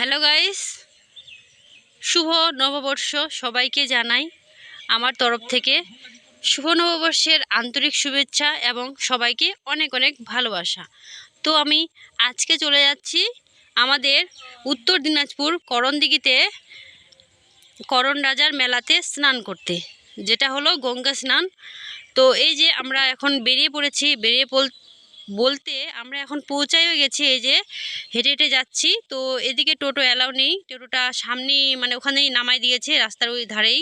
Hello guys শুভ নববর্ষ সবাইকে জানাই আমার তরফ থেকে। শুভ নববর্ষের আন্তরিক শুভেচ্ছা এবং সবাইকে অনেক অনেক ভালোবাসা। তো আমি আজকে চলে যাচ্ছি আমাদের উত্তর দিনাজপুর করণদিঘিতে করণ রাজার মেলাতে স্নান করতে, যেটা হলো গঙ্গা স্নান। তো এই যে আমরা এখন বেরিয়ে পড়েছি, বেরিয়ে বলতে আমরা এখন পৌঁছাইও গেছি এই যে হেঁটে হেঁটে যাচ্ছি। তো এদিকে টোটো অ্যালাউ নেই। টোটোটা সামনেই মানে ওখানেই নামাই দিয়েছে রাস্তার ওই ধারেই।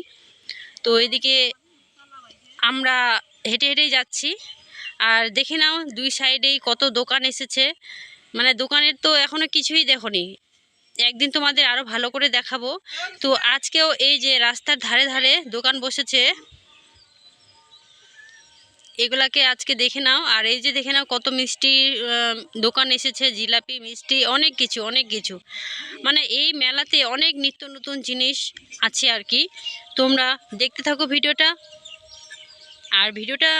তো এদিকে আমরা হেঁটে হেঁটেই যাচ্ছি। আর দেখে নাও দুই সাইডেই কত দোকান এসেছে। মানে দোকানের তো এখনও কিছুই দেখনি। একদিন তোমাদের আরও ভালো করে দেখাবো। তো আজকেও এই যে রাস্তার ধারে ধারে দোকান বসেছে। এগুলাকে আজকে দেখে নাও। আর এই যে দেখে নাও কত মিষ্টি দোকান এসেছে, জিলাপি, মিষ্টি, অনেক কিছু অনেক কিছু। মানে এই মেলাতে অনেক নিত্য নতুন জিনিস আছে আর কি। তোমরা দেখতে থাকো ভিডিওটা। আর ভিডিওটা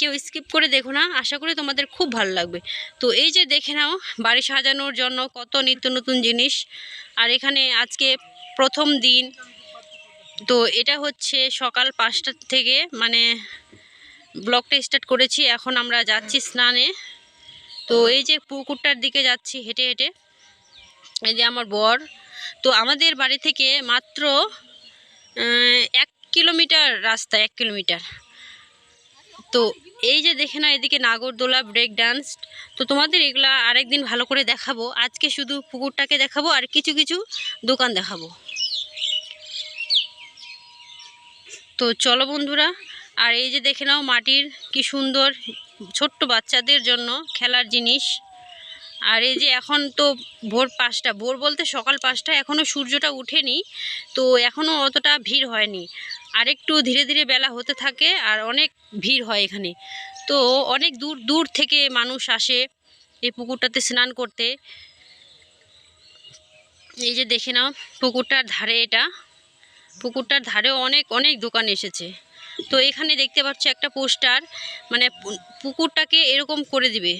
কেউ স্কিপ করে দেখো না, আশা করি তোমাদের খুব ভালো লাগবে। তো এই যে দেখে নাও, বাড়ি সাজানোর জন্য কত নিত্য নতুন জিনিস। আর এখানে আজকে প্রথম দিন। তো এটা হচ্ছে সকাল পাঁচটা থেকে মানে ব্লগটা স্টার্ট করেছি, এখন আমরা যাচ্ছি স্নানে। তো এই যে পুকুরটার দিকে যাচ্ছি হেঁটে হেঁটে, এই যে আমার বর। তো আমাদের বাড়ি থেকে মাত্র এক কিলোমিটার রাস্তা, এক কিলোমিটার। তো এই যে দেখে না এদিকে নাগরদোলা ব্রেক ডান্স। তো তোমাদের এগুলা আরেকদিন ভালো করে দেখাবো। আজকে শুধু পুকুরটাকে দেখাবো আর কিছু কিছু দোকান দেখাবো। তো চলো বন্ধুরা আর এই যে দেখে নাও মাটির কি সুন্দর ছোট্ট বাচ্চাদের জন্য খেলার জিনিস। আর এই যে এখন তো ভোর পাঁচটা, ভোর বলতে সকাল পাঁচটা এখনও সূর্যটা উঠেনি, তো এখনও অতটা ভিড় হয়নি। আর একটু ধীরে ধীরে বেলা হতে থাকে আর অনেক ভিড় হয় এখানে। তো অনেক দূর দূর থেকে মানুষ আসে এই পুকুরটাতে স্নান করতে। এই যে দেখে নাও পুকুরটার ধারে এটা। পুকুরটার ধারেও অনেক অনেক দোকান এসেছে। তো এখানে দেখতে পাচ্ছ একটা পোস্টার মানে পুকুরটাকে এরকম করে দিবে।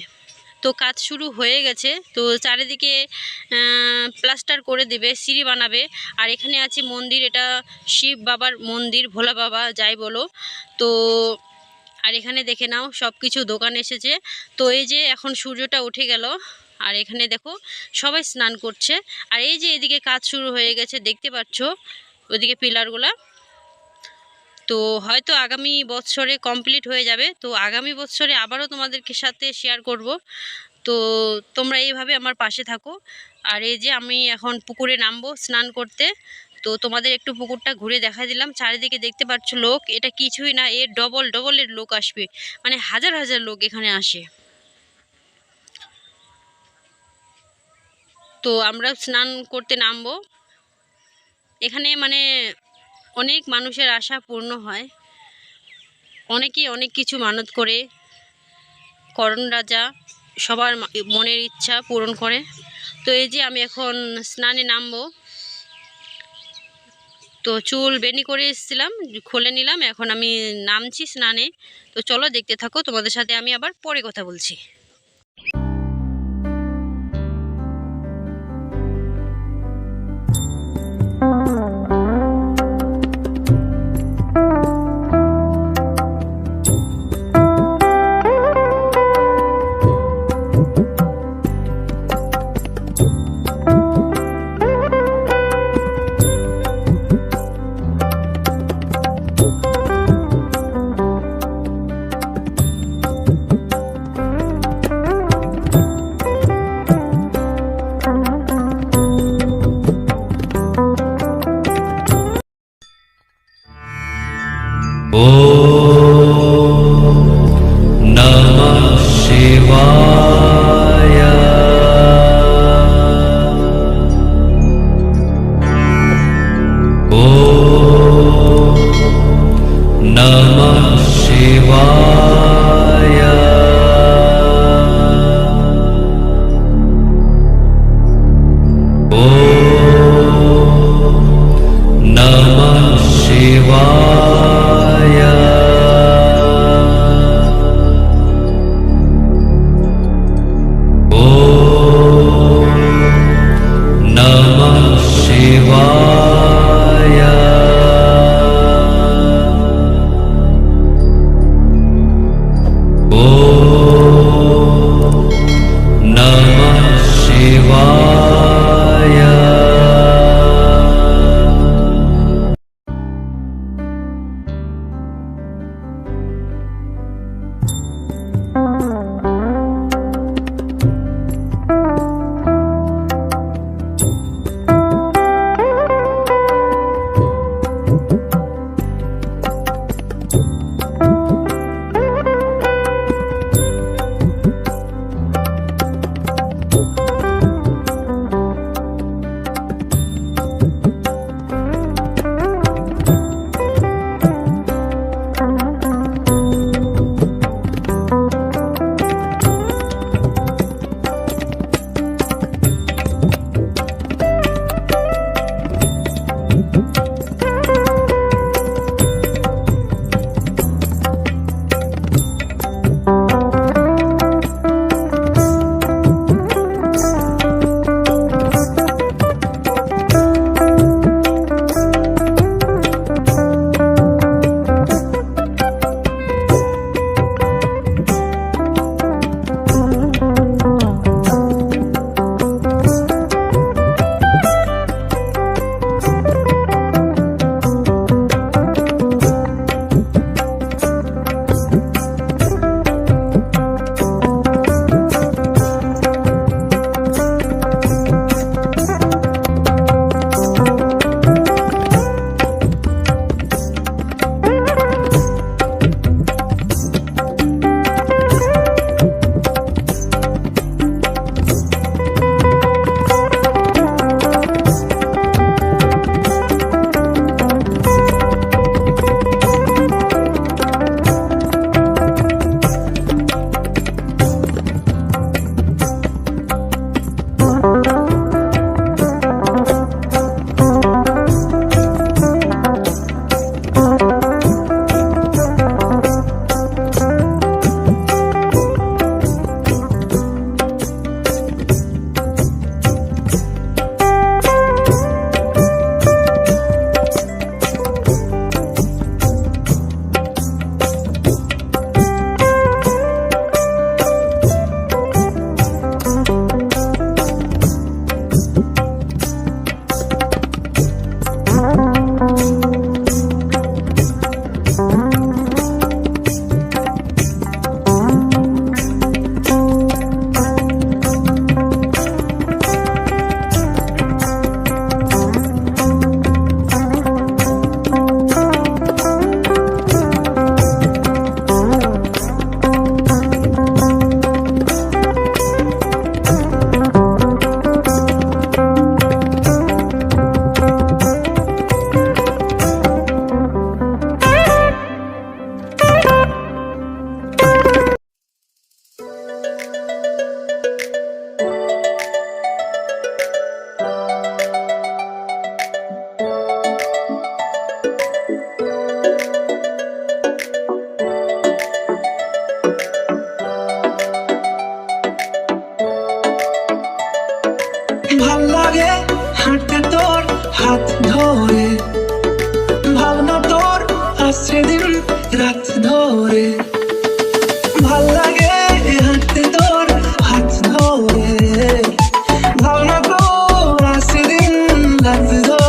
তো কাজ শুরু হয়ে গেছে, তো চারিদিকে প্লাস্টার করে দেবে, সিঁড়ি বানাবে। আর এখানে আছে মন্দির, এটা শিব বাবার মন্দির, ভোলা বাবা যাই বলো। তো, আর এখানে দেখে নাও সব কিছু দোকান এসেছে। তো এই যে এখন সূর্যটা উঠে গেল, আর এখানে দেখো, সবাই স্নান করছে। আর এই যে এদিকে কাজ শুরু হয়ে গেছে, দেখতে পাচ্ছ ওইদিকে পিলারগুলা। তো হয়তো আগামী বৎসরে কমপ্লিট হয়ে যাবে। তো আগামী বৎসরে আবারও তোমাদেরকে সাথে শেয়ার করব। তো তোমরা এইভাবে আমার পাশে থাকো। আর এই যে আমি এখন পুকুরে নামবো স্নান করতে। তো তোমাদের একটু পুকুরটা ঘুরে দেখা দিলাম। চারিদিকে দেখতে পাচ্ছ লোক। এটা কিছুই না, এর ডবল ডবলের লোক আসবে। মানে হাজার হাজার লোক এখানে আসে। তো আমরা স্নান করতে নামবো। এখানে মানে অনেক মানুষের আশা পূর্ণ হয়। অনেকেই অনেক কিছু মানত করে। করণ রাজা সবার মনের ইচ্ছা পূরণ করে। তো এই যে আমি এখন স্নানে নামবো। তো চুল বেনি করে এসেছিলাম, খুলে নিলাম। এখন আমি নামছি স্নানে। তো চলো দেখতে থাকো, তোমাদের সাথে আমি আবার পরে কথা বলছি। 더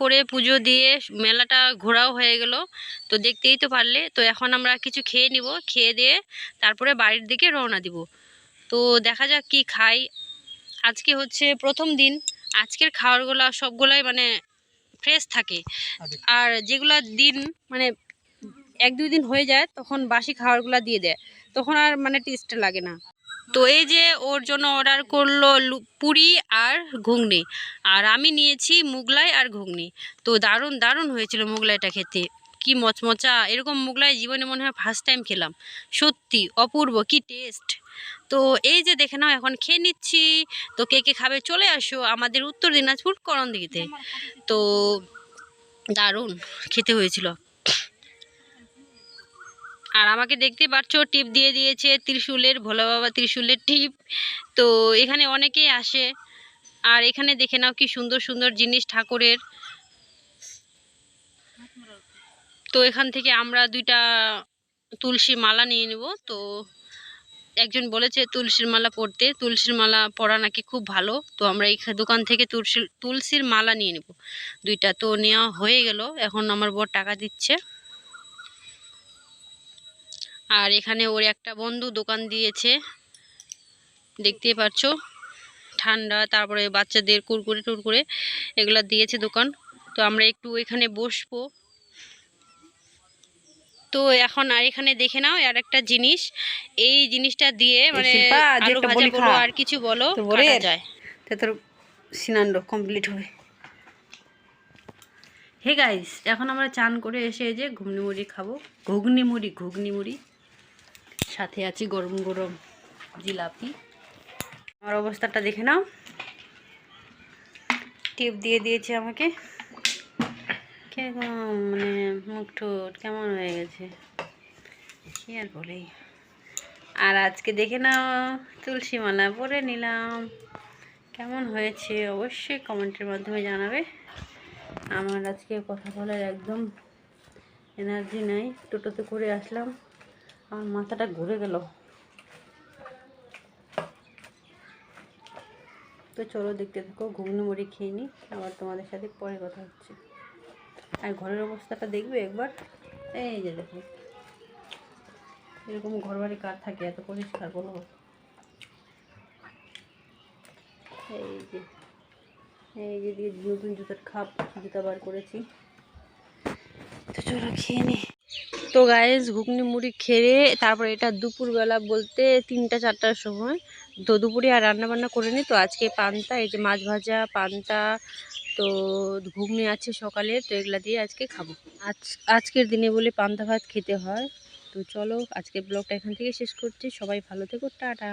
করে পুজো দিয়ে মেলাটা ঘোরাও হয়ে গেল। তো দেখতেই তো পারলে। তো এখন আমরা কিছু খেয়ে নিব। খেয়ে দিয়ে তারপরে বাড়ির দিকে রওনা দিব। তো দেখা যাক কি খাই। আজকে হচ্ছে প্রথম দিন। আজকের খাবারগুলো সবগুলাই মানে ফ্রেশ থাকে। আর যেগুলা দিন মানে এক দুই দিন হয়ে যায় তখন বাসি খাবারগুলো দিয়ে দেয়। তখন আর মানে টেস্ট লাগে না। তো এই যে ওর জন্য অর্ডার করল পুরি আর ঘুগনি। আর আমি নিয়েছি মুগলাই আর ঘুগনি। তো দারুণ দারুণ হয়েছিল মুগলাইটা খেতে। কি মচমচা, এরকম মুগলাই জীবনে মনে হয় ফার্স্ট টাইম খেলাম। সত্যি, অপূর্ব, কি টেস্ট তো এই যে দেখে নাও, এখন খেয়ে নিচ্ছি। তো কে কে খাবে চলে আসো আমাদের উত্তর দিনাজপুর করণদিঘিতে। তো দারুণ, খেতে হয়েছিল। আর আমাকে দেখতে পাচ্ছ টিপ দিয়ে দিয়েছে ত্রিশূলের, ভোলা বাবা ত্রিশূলের টিপ। তো এখানে অনেকেই আসে। আর এখানে দেখে নাও কি সুন্দর সুন্দর জিনিস ঠাকুরের। তো এখান থেকে আমরা দুইটা তুলসী মালা নিয়ে নেব। তো একজন বলেছে তুলসীর মালা পরতে তুলসীর মালা পরা নাকি খুব ভালো। তো আমরা এই দোকান থেকে তুলসী তুলসীর মালা নিয়ে নেব দুইটা। তো নেওয়া হয়ে গেল। এখন আমার বর টাকা দিচ্ছে। আর এখানে ওর একটা বন্ধু দোকান দিয়েছে। দেখতেই পাচ্ছ ঠান্ডা তারপরে বাচ্চাদের কুরকুরে টুরকুরে এগুলা দিয়েছে দোকান। তো আমরা একটু ওইখানে বসবো। তো এখন আর এখানে দেখে নাও আর একটা জিনিস। এই জিনিসটা দিয়ে মানে শিল্পা, আলু ভাজা বলো আর কিছু বলো কাটা যায়। তা তোর সিনান্ড কমপ্লিট হবে। হে গাইস এখন আমরা চান করে এসে যে ঘুগনি মুড়ি খাব। ঘুগনি মুড়ি ঘুগনি মুড়ি। সাথে আছি গরম গরম জিলাপি। আমার অবস্থাটা দেখে নাও। টিপ দিয়ে দিয়েছে আমাকে। কীরকম মানে মুখ ঠোঁট কেমন হয়ে গেছে? কি আর বলি। আর আজকে দেখে নাও, তুলসী মালা পরে নিলাম। কেমন হয়েছে অবশ্যই কমেন্টের মাধ্যমে জানাবে। আমার আজকে কথা বলার একদম এনার্জি নাই। টোটোতে করে আসলাম। আমার মাথাটা ঘুরে গেল। তো চলো দেখতে থাকো, ঘুগনি মুড়ি খেয়ে নিই, আবার তোমাদের সাথে পরে কথা হচ্ছে। আর ঘরের অবস্থাটা দেখবে একবার? এই যে দেখো। এরকম ঘর বাড়ি কার থাকে, এত পরিষ্কার বলো? এই যে এই যে দিয়ে নতুন জুতার খাপ, জুতা বার করেছি। তো চলো খেয়ে নে তো গায়েস ঘুগনি মুড়ি খেয়ে তারপরে এটা দুপুরবেলা বলতে তিনটা, চারটার সময়। তো দুপুরে আর রান্না বান্না করে নি তো আজকে পান্তা, এই যে মাছ ভাজা, পান্তা, তো ঘুগনি আছে সকালে, তো এগুলা দিয়ে আজকে খাব। আজ, আজকের দিনে বলে পান্তা ভাত খেতে হয়। তো চলো আজকের ব্লগটা এখান থেকে শেষ করছি। সবাই ভালো থেকো, টাটা।